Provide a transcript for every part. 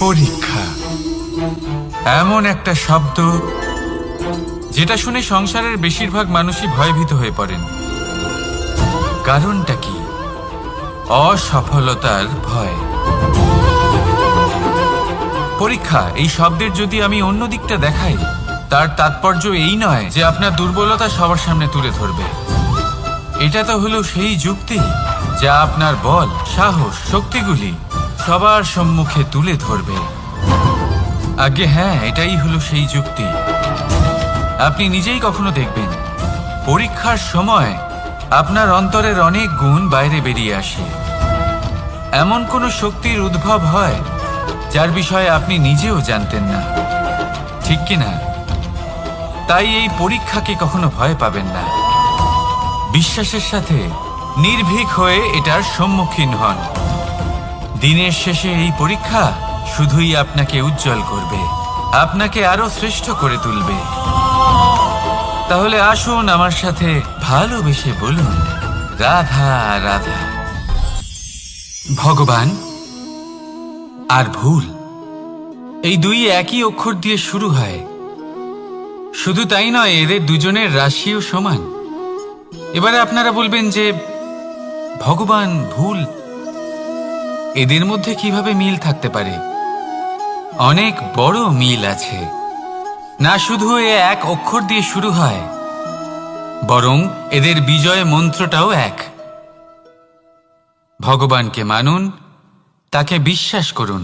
পরীক্ষা। এমন একটা শব্দ যেটা শুনে সংসারের বেশিরভাগ মানুষই ভয়ভীত হয়ে পড়েন। কারণটা কি? অসফলতার ভয়। পরীক্ষা, এই শব্দের যদি আমি অন্য দিকটা দেখাই, তার তাৎপর্য এই নয় যে আপনার দুর্বলতা সবার সামনে তুলে ধরবে। এটা তো হলো সেই যুক্তি যা আপনার বল, সাহস, শক্তিগুলি সবার সম্মুখে তুলে ধরবে। আগে হ্যাঁ এটাই হলো সেই যুক্তি। আপনি নিজেই কখনো দেখবেন, পরীক্ষার সময় আপনার অন্তরের অনেক গুণ বাইরে বেরিয়ে আসে। এমন কোনো শক্তির উদ্ভব হয়, যার বিষয়ে আপনি নিজেও জানতেন না। ঠিক কিনা তাই এই পরীক্ষাকে কখনো ভয় পাবেন না। বিশ্বাসের সাথে নির্ভীক হয়ে এটার সম্মুখীন হন। দিনের শেষে এই পরীক্ষা শুধুই আপনাকে উজ্জ্বল করবে, আপনাকে আরও শ্রেষ্ঠ করে তুলবে। তাহলে আসুন আমার সাথে ভালোবেসে বলুন, রাধা রাধা। ভগবান, আর ভুল। এই দুই একই অক্ষর দিয়ে শুরু হয়। শুধু তাই নয়, এদের দুজনের রাশিও সমান। এবারে আপনারা বলবেন যে, ভগবান ভুল এদের মধ্যে কীভাবে মিল থাকতে পারে? অনেক বড় মিল আছে। না শুধু এ এক অক্ষর দিয়ে শুরু হয়, বরং এদের বিজয় মন্ত্রটাও এক। ভগবানকে মানুন, তাকে বিশ্বাস করুন,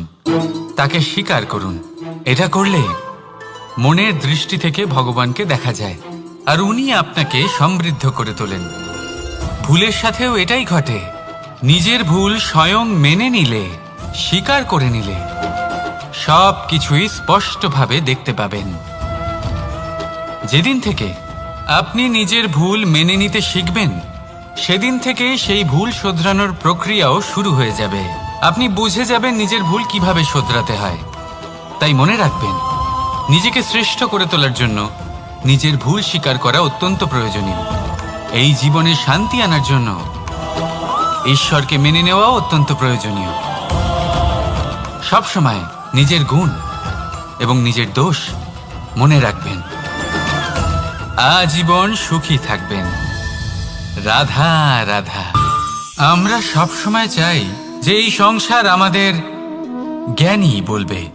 তাকে স্বীকার করুন। এটা করলে মনের দৃষ্টি থেকে ভগবানকে দেখা যায়, আর উনি আপনাকে সমৃদ্ধ করে তোলেন। ভুলের সাথেও এটাই ঘটে। নিজের ভুল স্বয়ং মেনে নিলে, স্বীকার করে নিলে সব কিছুই স্পষ্টভাবে দেখতে পাবেন। যেদিন থেকে আপনি নিজের ভুল মেনে নিতে শিখবেন, সেদিন থেকে সেই ভুল শোধরানোর প্রক্রিয়াও শুরু হয়ে যাবে। আপনি বুঝে যাবেন নিজের ভুল কীভাবে শোধরাতে হয়। তাই মনে রাখবেন, নিজেকে শ্রেষ্ঠ করে তোলার জন্য নিজের ভুল স্বীকার করা অত্যন্ত প্রয়োজনীয়। এই জীবনে শান্তি আনার জন্য ঈশ্বরকে মেনে নেওয়া অত্যন্ত প্রয়োজনীয়। সবসময় নিজের গুণ এবং নিজের দোষ মনে রাখবেন। আজীবন সুখী থাকবেন। রাধা রাধা। আমরা সব সময় চাই যে এই সংসার আমাদের জ্ঞানী বলবে,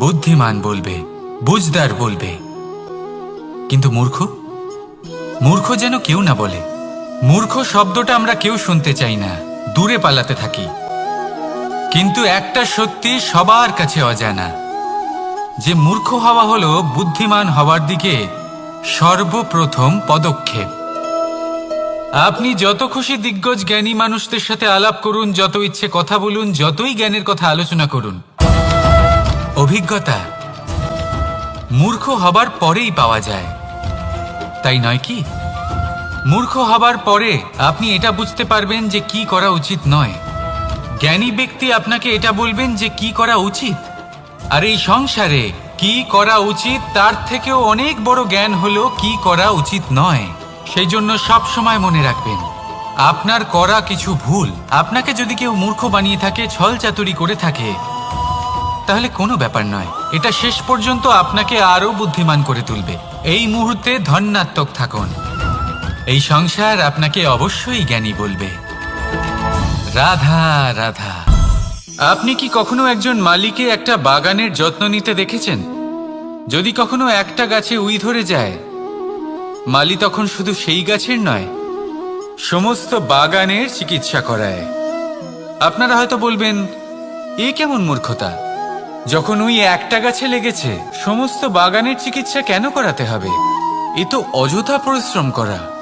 বুদ্ধিমান বলবে, বুঝদার বলবে। কিন্তু মূর্খ? মূর্খ যেন কেউ না বলে। মূর্খ শব্দটা আমরা কেউ শুনতে চাই না। দূরে পালাতে থাকি। কিন্তু একটা সত্যি সবার কাছে অজানা, যে মূর্খ হওয়া হলো বুদ্ধিমান হওয়ার দিকে সর্বপ্রথম পদক্ষেপ। আপনি যত খুশি দিগ্গজ জ্ঞানী মানুষদের সাথে আলাপ করুন, যত ইচ্ছে কথা বলুন, যতই জ্ঞানের কথা আলোচনা করুন। অভিজ্ঞতা মূর্খ হবার পরেই পাওয়া যায়। তাই নয় কি? মূর্খ হবার পরে আপনি এটা বুঝতে পারবেন যে কি করা উচিত নয়। জ্ঞানী ব্যক্তি আপনাকে এটা বলবেন যে কি করা উচিত। আর এই সংসারে কি করা উচিত, তার থেকেও অনেক বড় জ্ঞান হলো কি করা উচিত নয়। সেই জন্য সব সময় মনে রাখবেন, আপনার করা কিছু ভুল। আপনাকে যদি কেউ মূর্খ বানিয়ে থাকে, ছল চাতুরি করে থাকে, তাহলে কোনো ব্যাপার নয়। এটা শেষ পর্যন্ত আপনাকে আরও বুদ্ধিমান করে তুলবে। এই মুহূর্তে ধন্যাত্মক থাকুন। এই সংসার আপনাকে অবশ্যই জ্ঞানী বলবে। রাধা রাধা। আপনি কি কখনো একজন মালিকে একটা বাগানের যত্ন নিতে দেখেছেন? যদি কখনো একটা গাছে উই ধরে যায়, মালি তখন শুধু সেই গাছের নয়, সমস্ত বাগানের চিকিৎসা করায়। আপনারা হয়তো বলবেন, এ কেমন মূর্খতা? যখন উই একটা গাছে লেগেছে, সমস্ত বাগানের চিকিৎসা কেন করাতে হবে? এ তো অযথা পরিশ্রম করা।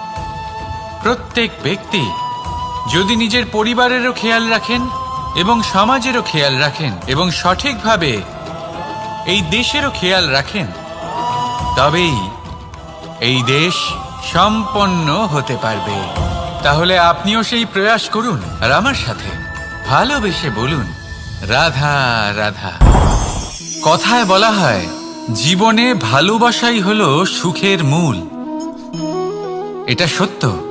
প্রত্যেক ব্যক্তি যদি নিজের পরিবারেরও খেয়াল রাখেন এবং সমাজেরও খেয়াল রাখেন এবং সঠিকভাবে এই দেশেরও খেয়াল রাখেন, তবেই এই দেশ সম্পন্ন হতে পারবে। তাহলে আপনিও সেই প্রয়াস করুন আর আমার সাথে ভালোবেসে বলুন, রাধা রাধা। কথায় বলা হয়, জীবনে ভালোবাসাই হলো সুখের মূল। এটা সত্য।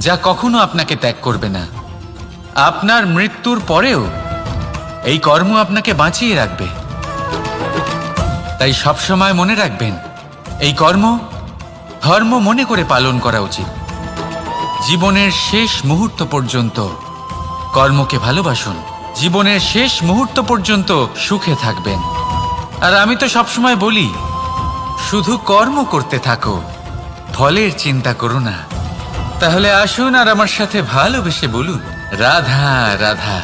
যা কখনো আপনাকে ত্যাগ করবে না। আপনার মৃত্যুর পরেও এই কর্ম আপনাকে বাঁচিয়ে রাখবে। তাই সবসময় মনে রাখবেন, এই কর্ম ধর্ম মনে করে পালন করা উচিত। জীবনের শেষ মুহূর্ত পর্যন্ত কর্মকে ভালোবাসুন। জীবনের শেষ মুহূর্ত পর্যন্ত সুখে থাকবেন। আর আমি তো সবসময় বলি, শুধু কর্ম করতে থাকো, ফলের চিন্তা করো না। তাহলে আসুন আর আমার সাথে ভালোবেসে বলুন। রাধা রাধা।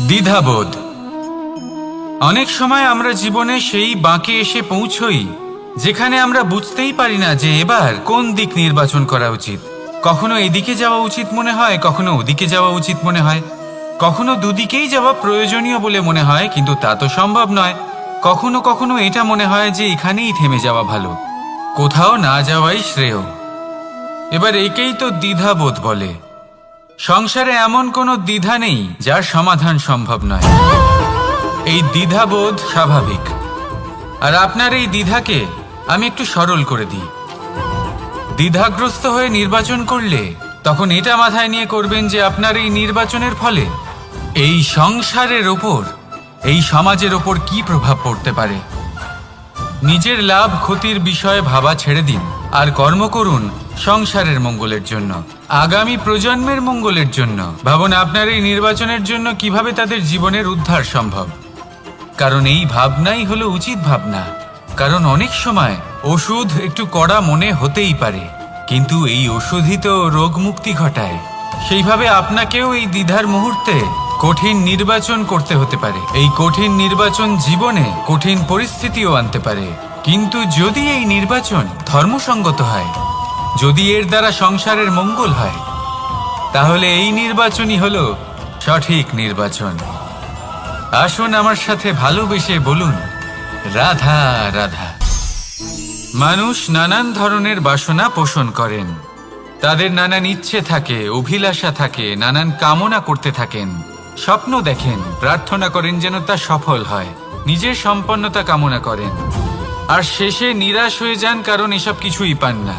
দ্বিধাবোধ। অনেক সময় আমরা জীবনে সেই বাঁকে এসে পৌঁছই, যেখানে আমরা বুঝতেই পারি না যে এবার কোন দিক নির্বাচন করা উচিত। কখনো এদিকে যাওয়া উচিত মনে হয়, কখনো ওদিকে যাওয়া উচিত মনে হয়। কখনো দুদিকেই যাওয়া প্রয়োজনীয় বলে মনে হয়, কিন্তু তা তো সম্ভব নয়। কখনো কখনো এটা মনে হয় যে এখানেই থেমে যাওয়া ভালো। কোথাও না যাওয়াই শ্রেয়। এবার একেই তো দ্বিধাবোধ বলে। সংসারে এমন কোনো দ্বিধা নেই যার সমাধান সম্ভব নয়। এই দ্বিধাবোধ স্বাভাবিক। আর আপনার এই দ্বিধাকে আমি একটু সরল করে দিই। দ্বিধাগ্রস্ত হয়ে নির্বাচন করলে তখন এটা মাথায় নিয়ে করবেন যে আপনার এই নির্বাচনের ফলে এই সংসারের ওপর, এই সমাজের ওপর কি প্রভাব পড়তে পারে? নিজের লাভ ক্ষতির বিষয়ে ভাবা ছেড়ে দিন। আর কর্ম করুন সংসারের মঙ্গলের জন্য, আগামী প্রজন্মের মঙ্গলের জন্য। ভাবুন, আপনার এই নির্বাচনের জন্য কীভাবে তাদের জীবনের উদ্ধার সম্ভব? কারণ এই ভাবনাই হলো উচিত ভাবনা। কারণ অনেক সময় ওষুধ একটু কড়া মনে হতেই পারে, কিন্তু এই ওষুধই তো রোগ মুক্তি ঘটায়। সেইভাবে আপনাকেও এই দ্বিধার মুহূর্তে কঠিন নির্বাচন করতে হতে পারে। এই কঠিন নির্বাচন জীবনে কঠিন পরিস্থিতিও আনতে পারে। কিন্তু যদি এই নির্বাচন ধর্মসঙ্গত হয় যদি এর দ্বারা সংসারের মঙ্গল হয়, তাহলে এই নির্বাচনই হলো সঠিক নির্বাচন। আসুন আমার সাথে ভালোবেসে বলুন, রাধা রাধা। মানুষ নানান ধরনের বাসনা পোষণ করেন। তাদের নানান ইচ্ছে থাকে, অভিলাষা থাকে, নানান কামনা করতে থাকেন। স্বপ্ন দেখেন, প্রার্থনা করেন যেন তা সফল হয়, নিজের সম্পন্নতা কামনা করেন। আর শেষে নিরাশ হয়ে যান কারণ এসব কিছুই পান না।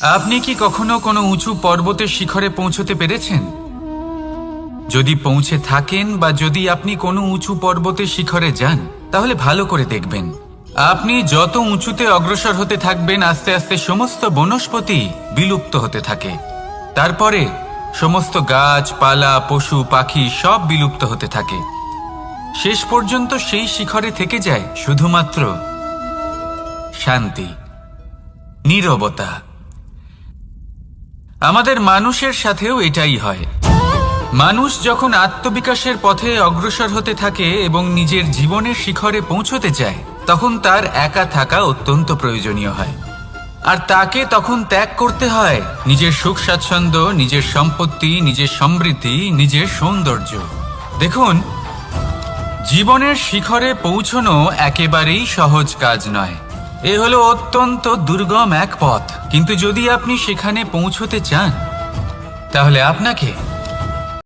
আপনি কি কখনো কোনো উঁচু পর্বতের শিখরে পৌঁছতে পেরেছেন? যদি পৌঁছে থাকেন বা যদি আপনি কোনো উঁচু পর্বতের শিখরে যান, তাহলে ভালো করে দেখবেন। আপনি যত উঁচুতে অগ্রসর হতে থাকবেন, আস্তে আস্তে সমস্ত বনস্পতি বিলুপ্ত হতে থাকে। তারপরে সমস্ত গাছ, পালা, পশু, পাখি সব বিলুপ্ত হতে থাকে। শেষ পর্যন্ত সেই শিখরে থেকে যায় শুধুমাত্র শান্তি, নীরবতা। আমাদের মানুষের সাথেও এটাই হয়। মানুষ যখন আত্মবিকাশের পথে অগ্রসর হতে থাকে এবং নিজের জীবনের শিখরে পৌঁছতে চায়, তখন তার একা থাকা অত্যন্ত প্রয়োজনীয় হয়। আর তাকে তখন ত্যাগ করতে হয়, নিজের সুখ স্বাচ্ছন্দ্য, নিজের সম্পত্তি, নিজের সমৃদ্ধি, নিজের সৌন্দর্য। দেখুন, জীবনের শিখরে পৌঁছনো একেবারেই সহজ কাজ নয়। এ হলো অত্যন্ত দুর্গম এক পথ। কিন্তু যদি আপনি সেখানে পৌঁছতে চান তাহলে আপনাকে